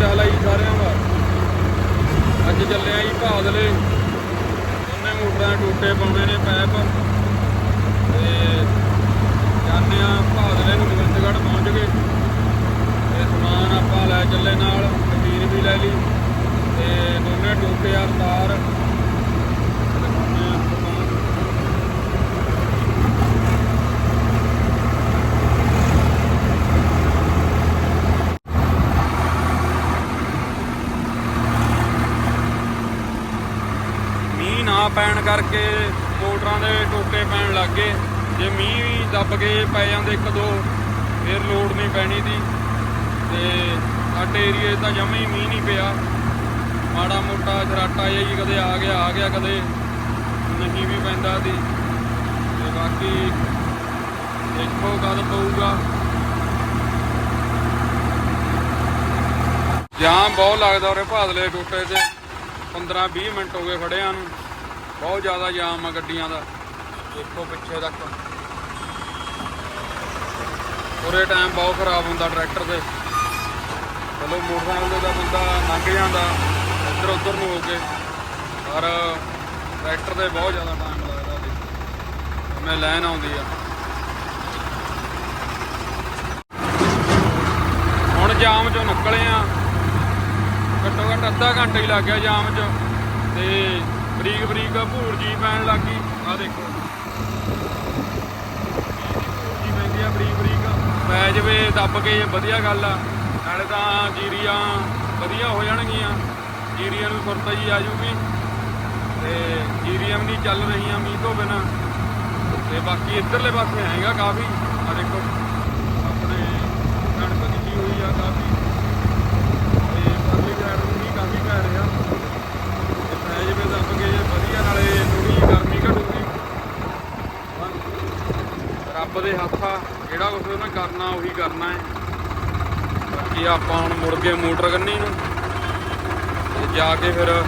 ਚਾਲ ਆਈ ਸਾਰਿਆਂ ਦਾ। ਅੱਜ ਚੱਲੇ ਆ ਜੀ ਭਾਦਲੇ। ਉਹਨੇ ਮੋਟਰਾਂ ਦੇ ਟੋਟੇ ਪਾਉਣੇ ਨੇ ਪੈਪ। ਤੇ ਜਾਂਦੇ ਆ ਭਾਦਲੇ ਨੂੰ ਗੋਬਿੰਦਗੜ੍ਹ ਪਹੁੰਚ ਗਏ ਤੇ ਸਮਾਨ ਆਪਾਂ ਲੈ ਚੱਲੇ ਨਾਲ ਮਸ਼ੀਨ ਵੀ ਲੈ ਲਈ। ਤੇ ਦੋਨੇ ਟੋਟੇ ਆ ਤਾਰ ਤੇ ਦਿਖਾਉਂਦੇ ਆ ਸਮਾਨ ਮੀਂਹ ਨਾ ਪੈਣ ਕਰਕੇ ਮੋਟਰਾਂ ਦੇ ਟੋਟੇ ਪੈਣ ਲੱਗ ਗਏ। ਜੇ ਮੀਂਹ ਵੀ ਦੱਬ ਕੇ ਪੈ ਜਾਂਦੇ ਇੱਕ ਦੋ, ਫਿਰ ਲੋਡ ਨਹੀਂ ਪੈਣੀ ਦੀ। ਤੇ ਸਾਡੇ ਏਰੀਏ 'ਚ ਤਾਂ ਜਮਾ ਹੀ ਮੀਂਹ ਨਹੀਂ ਪਿਆ। ਮਾੜਾ ਮੋਟਾ ਜਰਾਟਾ ਜਿਹਾ ਹੀ ਕਦੇ ਆ ਗਿਆ ਆ ਗਿਆ ਕਦੇ। ਨਹੀਂ ਵੀ ਪੈਂਦਾ ਸੀ। ਤੇ ਬਾਕੀ ਦੇਖੋ ਕਦ ਪਊਗਾ। ਜਾਮ ਬਹੁਤ ਲੱਗਦਾ ਉਰੇ ਭਾਦਲੇ ਟੋਟੇ ਤੇ। 15 20 ਮਿੰਟ ਹੋ ਗਏ ਖੜਿਆਂ ਨੂੰ। ਬਹੁਤ ਜ਼ਿਆਦਾ ਜਾਮ ਆ ਗੱਡੀਆਂ ਦਾ। ਦੇਖੋ ਪਿੱਛੇ ਤੱਕ। ਉਰੇ ਟਾਈਮ ਬਹੁਤ ਖਰਾਬ ਹੁੰਦਾ ਟਰੈਕਟਰ ਦੇ ਚਲੋ ਮੋਟਰਸਾਈਕਲ ਦਾ ਬੰਦਾ ਲੰਘ ਜਾਂਦਾ, ਇੱਧਰ ਉੱਧਰ ਨੂੰ ਹੋ ਕੇ। ਪਰ ਟਰੈਕਟਰ ਦੇ ਬਹੁਤ ਜ਼ਿਆਦਾ ਟਾਈਮ ਲੱਗਦਾ ਜੀ। ਮੈਂ ਲੈਣ ਆਉਂਦੀ ਆ। ਹੁਣ ਜਾਮ ਚੋਂ ਨਿਕਲੇ ਆ। ਘੱਟੋ ਘੱਟ ਅੱਧਾ ਘੰਟਾ ਹੀ ਲੱਗ ਗਿਆ ਜਾਮ 'ਚ। ਤੇ ਬਰੀਕ ਬਰੀਕ ਭੂਰ ਜੀ ਪੈਣ ਲੱਗ ਗਈ। ਆ ਦੇਖੋ। ਭੂਰ ਜੀ ਪੈਂਦੀ ਆ, ਬਰੀਕ ਬਰੀਕ। ਪੈ ਜਵੇ, ਦੱਬ ਕੇ, ਵਧੀਆ ਗੱਲ ਆ। ਨਾਲੇ ਤਾਂ ਜੀਰੀਆਂ ਵਧੀਆ ਹੋ ਜਾਣਗੀਆਂ। ਜੀਰੀਆਂ ਨੂੰ ਸੁਰਤ ਜੀ ਆ ਜੂਗੀ ਤੇ ਜੀਰੀਆਂ ਵੀ ਨਹੀਂ ਚੱਲ ਰਹੀਆਂ ਮੀਂਹ ਤੋਂ ਬਿਨਾ। ਤੇ ਬਾਕੀ ਇੱਧਰਲੇ ਪਾਸੇ ਹੈਗਾ ਕਾਫੀ। ਆ ਦੇਖੋ, ਆਪਣੇ ਕਣਕ ਦਿੱਤੀ ਹੋਈ ਆ ਕਾਫੀ ਤੇ ਪਰਲੀ ਸਾਈਡ ਨੂੰ ਵੀ ਕਾਫੀ ਪੈ ਰਿਹਾ ਤੇ ਪੈ ਜਵੇ ਦੱਬ ਕੇ ਜੇ ਵਧੀਆ ਨਾਲੇ ਥੋੜੀ ਗਰਮੀ ਘਟੂਗੀ ਬਸ ਰੱਬ ਜਿਹੜਾ ਕੁਝ ਉਹਨੇ ਕਰਨਾ, ਉਹੀ ਕਰਨਾ ਹੈ। ਬਾਕੀ ਆਪਾਂ ਹੁਣ ਮੁੜ ਕੇ ਮੋਟਰ ਕੰਨੀ ਨੂੰ। ਤੇ ਜਾ ਕੇ ਫਿਰ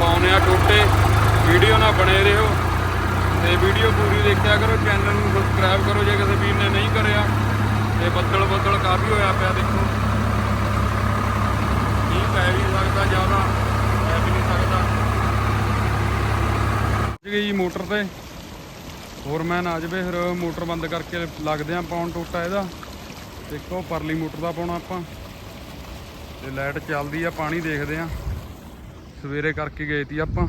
ਪਾਉਨੇ ਆ ਟੋਟੇ। ਵੀਡੀਓ ਨਾਲ ਬਣੇ ਰਹੋ। ਤੇ ਵੀਡੀਓ ਪੂਰੀ ਦੇਖਿਆ ਕਰੋ ਚੈਨਲ ਨੂੰ ਸਬਸਕ੍ਰਾਈਬ ਕਰੋ, ਜੇ ਕਿਸੇ ਵੀਰ ਨੇ ਨਹੀਂ ਕਰਿਆ। ਤੇ ਬੱਦਲ ਬੱਦਲ ਕਾਫੀ ਹੋਇਆ ਪਿਆ ਦੇਖੋ। ਮੀਂਹ ਪੈ ਵੀ ਸਕਦਾ ਜ਼ਿਆਦਾ, ਪੈ ਵੀ ਨਹੀਂ ਸਕਦਾ। ਜੀ ਮੋਟਰ ਤੇ। ਹੋਰ ਮੈਂ ਆ ਜਾਵੇ, ਫਿਰ ਮੋਟਰ ਬੰਦ ਕਰਕੇ ਲੱਗਦੇ ਆ ਪਾਉਣ ਟੋਟਾ ਇਹਦਾ। ਦੇਖੋ, ਪਰਲੀ ਮੋਟਰ ਦਾ ਪਾਉਣਾ ਆਪਾਂ। ਤੇ ਲਾਈਟ ਚੱਲਦੀ ਆ, ਪਾਣੀ ਦੇਖਦੇ ਆ। ਸਵੇਰੇ ਕਰਕੇ ਗਏ ਤੀ ਆਪਾਂ।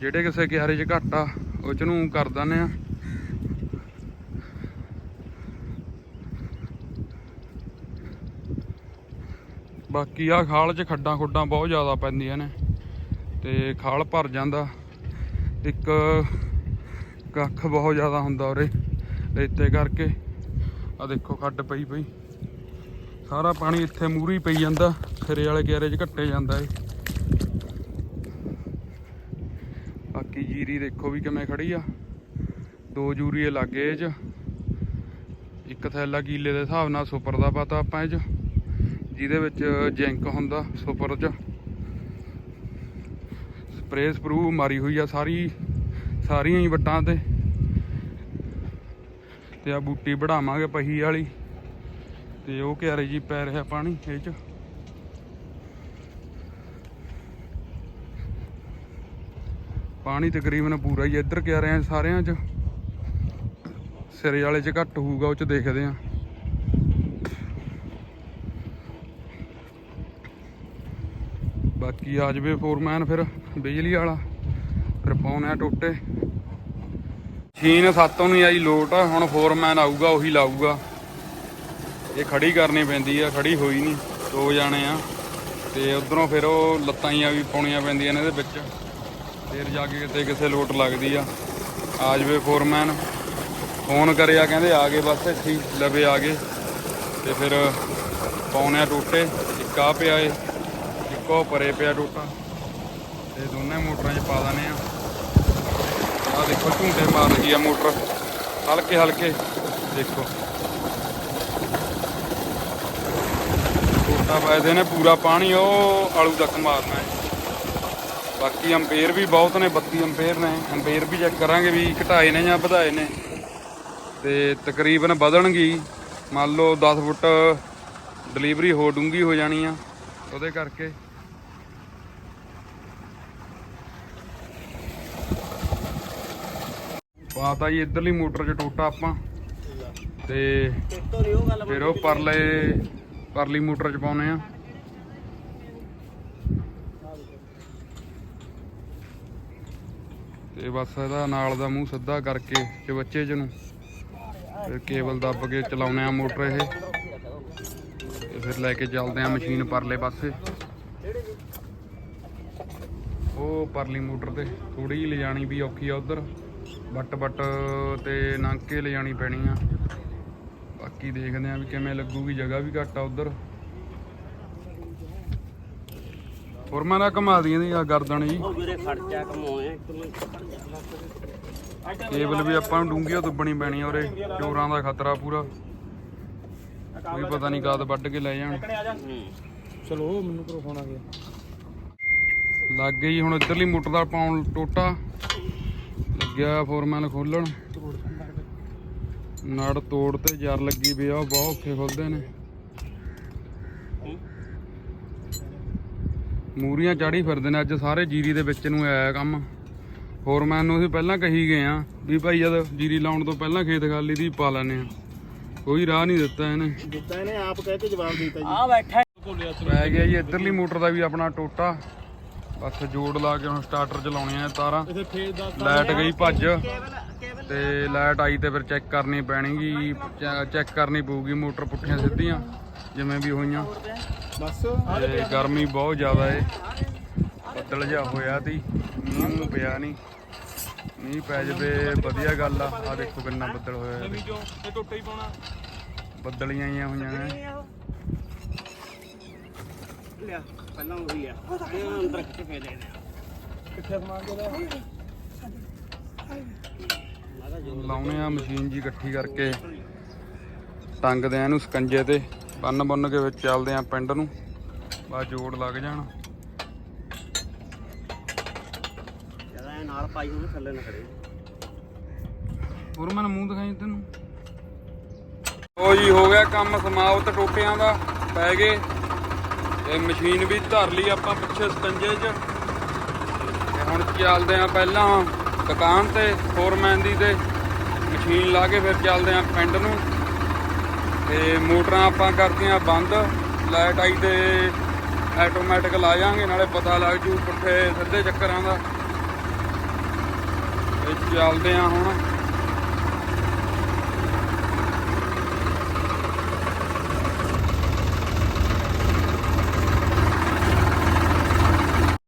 ਜਿਹੜੇ ਕਿਸੇ ਕਿਹਾਰੇ 'ਚ ਘੱਟ ਆ, ਉਹ ਚ ਨੂੰ ਕਰ ਦਿੰਦੇ ਆ। ਬਾਕੀ ਆ ਖਾਲ 'ਚ ਖੱਡਾਂ ਖੁੱਡਾਂ ਬਹੁਤ ਜ਼ਿਆਦਾ ਪੈਂਦੀਆਂ ਨੇ। ਤੇ ਖਾਲ ਭਰ ਜਾਂਦਾ। ਇੱਕ ਕੱਖ ਬਹੁਤ ਜ਼ਿਆਦਾ ਹੁੰਦਾ ਉਰੇ ਰੇਤੇ ਕਰਕੇ। ਆ ਦੇਖੋ ਖੱਡ ਪਈ ਪਈ। ਸਾਰਾ ਪਾਣੀ ਇੱਥੇ ਮੂਰੀ ਪਈ ਜਾਂਦਾ, ਖਰੇ ਵਾਲੇ ਕਿਆਰੇ 'ਚ ਘੱਟੇ ਜਾਂਦਾ ਏ ਬਾਕੀ ਜੀਰੀ ਦੇਖੋ ਵੀ ਕਿਵੇਂ ਖੜੀ ਆ। ਦੋ ਜੂਰੀਏ ਲੱਗੇ ਇਹ 'ਚ। ਇੱਕ ਥੈਲਾ ਕੀਲੇ ਦੇ ਹਿਸਾਬ ਨਾਲ ਸੁਪਰ ਦਾ ਪਤਾ ਆਪਾਂ ਇਹ 'ਚ, ਜਿਹਦੇ ਵਿੱਚ ਜਿੰਕ ਹੁੰਦਾ ਸੁਪਰ 'ਚ। ਸਪਰੇਅ ਸਪਰੂ ਮਾਰੀ ਹੋਈ ਆ ਸਾਰੀ, ਸਾਰੀਆਂ ਹੀ ਵੱਟਾਂ ਤੇ। ਤੇ ਆ ਬੂਟੀ ਵਢਾਵਾਂਗੇ ਪਹੀ ਵਾਲੀ। ਤੇ ਉਹ ਕਿਆਰੇ ਜੀ ਪੈ ਰਿਹਾ ਪਾਣੀ ਇਹ 'ਚ ਪਾਣੀ ਤਕਰੀਬਨ ਪੂਰਾ ਹੀ ਇੱਧਰ ਕਿਆਰਿਆਂ 'ਚ ਸਾਰਿਆਂ 'ਚ, ਸਿਰੇ ਵਾਲੇ 'ਚ ਘੱਟ ਹੋਊਗਾ, ਉਹ 'ਚ ਦੇਖਦੇ ਆਂ। ਬਾਕੀ ਆ ਜਵੇ ਫੋਰਮੈਨ ਫਿਰ ਬਿਜਲੀ ਵਾਲਾ। ਫਿਰ ਪਾਉਣਾ ਆ ਟੋਟੇ। ਮਸ਼ੀਨ ਸਾਤੋਂ ਨਹੀਂ ਆਈ ਲੋਟ, ਹੁਣ ਫੋਰਮੈਨ ਆਊਗਾ, ਉਹੀ ਲਾਊਗਾ। ਇਹ ਖੜੀ ਕਰਨੀ ਪੈਂਦੀ ਆ, ਖੜੀ ਹੋਈ ਨਹੀਂ, ਦੋ ਜਾਣੇ ਆ। ਤੇ ਉਧਰੋਂ ਫਿਰ ਉਹ ਲੱਤਾਂ ਜੀਆਂ ਵੀ ਪਾਉਣੀਆਂ ਪੈਂਦੀਆਂ ਨੇ ਇਹਦੇ ਵਿੱਚ। ਫਿਰ ਜਾ ਕੇ ਕਿਤੇ ਕਿਸੇ ਲੋਟ ਲੱਗਦੀ ਆ। ਆ ਜਵੇ ਫੋਰਮੈਨ। ਫੋਨ ਕਰਿਆ, ਕਹਿੰਦੇ ਆ ਗਏ ਬਸ ਇੱਥੇ ਲਵੇ ਆ ਗਏ। ਤੇ ਫਿਰ ਪਾਉਣੇ ਆ ਟੋਟੇ, ਇੱਕ ਆ ਪਿਆ ਏ। ਇੱਕ ਉਹ ਪਰੇ ਪਿਆ ਟੋਟਾ। ਤੇ ਦੋਨੇ ਮੋਟਰਾਂ 'ਚ ਪਾ ਦਾਨੇ ਆ। ਆ ਦੇਖੋ, ਝੂੰਟੇ ਮਾਰ ਰਹੀ ਆ ਮੋਟਰ। ਹਲਕੇ ਹਲਕੇ। ਦੇਖੋ। ਟੋਟਾ ਪਾਇਦੇ ਨੇ ਪੂਰਾ ਪਾਣੀ, ਉਹ ਆਲੂ ਤੱਕ ਮਾਰਨਾ ਹੈ। ਬਾਕੀ ਅੰਪੇਅਰ ਵੀ ਬਹੁਤ ਨੇ 32 ਅੰਪੇਅਰ ਨੇ। ਅੰਪੇਅਰ ਵੀ ਚੈੱਕ ਕਰਾਂਗੇ ਵੀ ਘਟਾਏ ਨੇ ਜਾਂ ਵਧਾਏ ਨੇ। ਤੇ ਤਕਰੀਬਨ ਵਧਣਗੀ। ਮੰਨ ਲਓ 10 ਫੁੱਟ ਡਿਲੀਵਰੀ ਹੋ ਡੂੰਗੀ ਹੋ ਜਾਣੀ ਆ। ਉਹਦੇ ਕਰਕੇ ਪਾਤਾ ਜੀ, ਇਧਰਲੀ ਮੋਟਰ 'ਚ ਟੋਟਾ ਆਪਾਂ। ਤੇ ਫਿਰ ਉਹ ਪਰਲੇ, ਪਰਲੀ ਮੋਟਰ 'ਚ ਪਾਉਨੇ ਆ। ਤੇ ਬਸ ਇਹਦਾ ਨਾਲ ਦਾ ਮੂੰਹ ਸਿੱਧਾ ਕਰਕੇ ਤੇ ਬੱਚੇ ਚ ਨੂੰ ਫਿਰ ਕੇਬਲ ਦੱਬ ਕੇ ਚਲਾਉਨੇ ਆ ਮੋਟਰ ਇਹ। ਤੇ ਫਿਰ ਲੈ ਕੇ ਚੱਲਦੇ ਆ ਮਸ਼ੀਨ ਪਰਲੇ ਪਾਸੇ। ਉਹ ਪਰਲੀ ਮੋਟਰ ਤੇ ਥੋੜੀ ਜਿਹੀ ਲਿਜਾਣੀ ਵੀ ਔਖੀ ਆ ਉਧਰ। ਬੱਟ ਬੱਟ ਤੇ ਨੰਕੇ ਲਿਜਾਣੀ ਪੈਣੀ ਆ। ਬਾਕੀ ਦੇਖਦੇ ਆ ਵੀ ਕਿਵੇਂ ਲੱਗੂਗੀ ਜਗ੍ਹਾ ਵੀ ਘੱਟ ਆ ਉਧਰ। ਹੋਰ ਮੈਂ ਨਾ ਕਮਾ ਦੀਆਂ ਦੀ ਆ ਗਰਦਨ ਜੀ। ਉਹ ਵੀਰੇ ਕਮਾਉਣੇ ਇੱਕ ਮਿੰਟ ਕੇਬਲ ਵੀ ਆਪਾਂ ਨੂੰ ਡੂੰਘੀਓ ਦੁੱਬਣੀ ਪੈਣੀ ਆ ਉਰੇ ਚੋਰਾਂ ਦਾ ਖਤਰਾ ਪੂਰਾ। ਕੋਈ ਪਤਾ ਨਹੀਂ ਕਦ ਵੱਢ ਕੇ ਲੈ ਜਾਣ। ਚਲੋ ਮੈਨੂੰ ਕਰੋ ਫੋਨ ਆ ਗਿਆ। ਲੱਗ ਗਈ ਹੁਣ ਇੱਧਰਲੀ ਮੋਟਰ ਦਾ ਪਾਉਣ ਟੋਟਾ। ਲੱਗਿਆ ਫੋਰਮੈਨ ਖੋਲਣ। ਨੜ ਤੋੜ ਤੇ ਜਰ ਲੱਗੀ ਵੀ ਆ ਬਹੁਤ ਔਖੇ ਖੁੱਲਦੇ ਨੇ। ਮੂਰੀਆਂ ਚਾੜੀ ਫਿਰਦੇ ਨੇ ਅੱਜ ਸਾਰੇ ਜੀਰੀ ਦੇ ਵਿੱਚ ਨੂੰ ਆਇਆ ਕੰਮ। ਫੋਰਮੈਨ ਨੂੰ ਅਸੀਂ ਪਹਿਲਾਂ ਕਹੀ ਗਏ ਆ ਵੀ ਭਾਈ ਜਦ ਜੀਰੀ ਲਾਉਣ ਤੋਂ ਪਹਿਲਾਂ ਖੇਤ ਖਾਲੀ ਦੀ ਪਾ ਲੈਨੇ ਆ। ਕੋਈ ਰਾਹ ਨਹੀਂ ਦਿੱਤਾ ਇਹਨੇ। ਦਿੱਤਾ ਇਹਨੇ ਆਪ ਕਹਿ ਕੇ ਜਵਾਬ ਦਿੱਤਾ ਆ ਬੈਠਾ। ਪੈ ਗਿਆ ਜੀ ਇੱਧਰਲੀ ਮੋਟਰ ਦਾ ਵੀ ਆਪਣਾ ਟੋਟਾ। ਬਸ ਜੋੜ ਲਾ ਕੇ ਹੁਣ ਸਟਾਰਟਰ ਚਲਾਉਣੀਆਂ ਨੇ ਤਾਰਾਂ। ਲਾਈਟ ਗਈ ਭੱਜ। ਤੇ ਲਾਈਟ ਆਈ ਤੇ ਫਿਰ ਚੈੱਕ ਕਰਨੀ ਪੈਣੀਗੀ ਚੈੱਕ ਕਰਨੀ ਪਊਗੀ ਮੋਟਰ ਪੁੱਠੀਆਂ ਸਿੱਧੀਆਂ ਜਿਵੇਂ ਵੀ ਹੋਈਆਂ। ਬਸ। ਗਰਮੀ ਬਹੁਤ ਜ਼ਿਆਦਾ ਏ। ਬੱਦਲ ਜਿਹਾ ਹੋਇਆ ਤੀ ਮੀਂਹ ਪਿਆ ਨਹੀਂ ਮੀਂਹ ਪੈ ਜਵੇ ਵਧੀਆ ਗੱਲ ਆ। ਆ ਦੇਖੋ ਕਿੰਨਾ ਬੱਦਲ ਹੋਇਆ ਇਹ ਟੁੱਟਾ ਹੀ ਪਾਉਣਾ। ਬੱਦਲੀਆਂ ਆਈਆਂ ਹੋਈਆਂ ਨੇ। ਲਿਆ। ਪਹਿਲਾਂ ਉਹ ਲਿਆ ਇਹ ਅੰਦਰ ਖਿੱਚ ਕੇ ਦੇ ਦੇ ਕਿੱਥੇ ਸਮਾਨ ਦੇ ਲਾਉਣੇ ਆ ਮਸ਼ੀਨ ਜੀ ਇਕੱਠੀ ਕਰਕੇ। ਟੰਗਦੇ ਆ ਇਹਨੂੰ ਸਕੰਜੇ ਤੇ। ਬੰਨ ਬੰਨ ਕੇ ਵਿੱਚ ਚੱਲਦੇ ਆ ਪਿੰਡ ਨੂੰ। ਬਾ ਜੋੜ ਲੱਗ ਜਾਣ। ਜਦਾ ਇਹ ਨਾਲ ਪਾਈ ਹੋਵੇ ਥੱਲੇ ਨਾ ਖੜੇ। ਹੋਰ ਮਨ ਮੂੰਹ ਦਿਖਾਈ ਤੈਨੂੰ। ਉਹ ਜੀ ਹੋ ਗਿਆ ਕੰਮ ਸਮਾਪਤ। ਟੋਟਿਆਂ ਦਾ ਪੈ ਗਏ। ਤੇ ਮਸ਼ੀਨ ਵੀ ਧਰ ਲਈ ਆਪਾਂ ਪਿੱਛੇ ਸਤੰਜੇ 'ਚ। ਤੇ ਹੁਣ ਚੱਲਦੇ ਆ ਪਹਿਲਾਂ ਦੁਕਾਨ ਤੇ ਫੋਰਮੈਨ ਦੀ ਤੇ। ਮਸ਼ੀਨ ਲਾ ਕੇ ਫਿਰ ਚੱਲਦੇ ਆ ਪਿੰਡ ਨੂੰ। ਤੇ ਮੋਟਰਾਂ ਆਪਾਂ ਕਰਤੀਆਂ ਬੰਦ। ਲਾਈਟ ਆਈ ਤੇ ਆਟੋਮੈਟਿਕ ਲਾ ਜਾਾਂਗੇ ਨਾਲੇ ਪਤਾ ਲੱਗ ਜੂ ਪੁੱਠੇ ਸਿੱਧੇ ਚੱਕਰਾਂ ਦਾ। ਤੇ ਚੱਲਦੇ ਆ ਹੁਣ।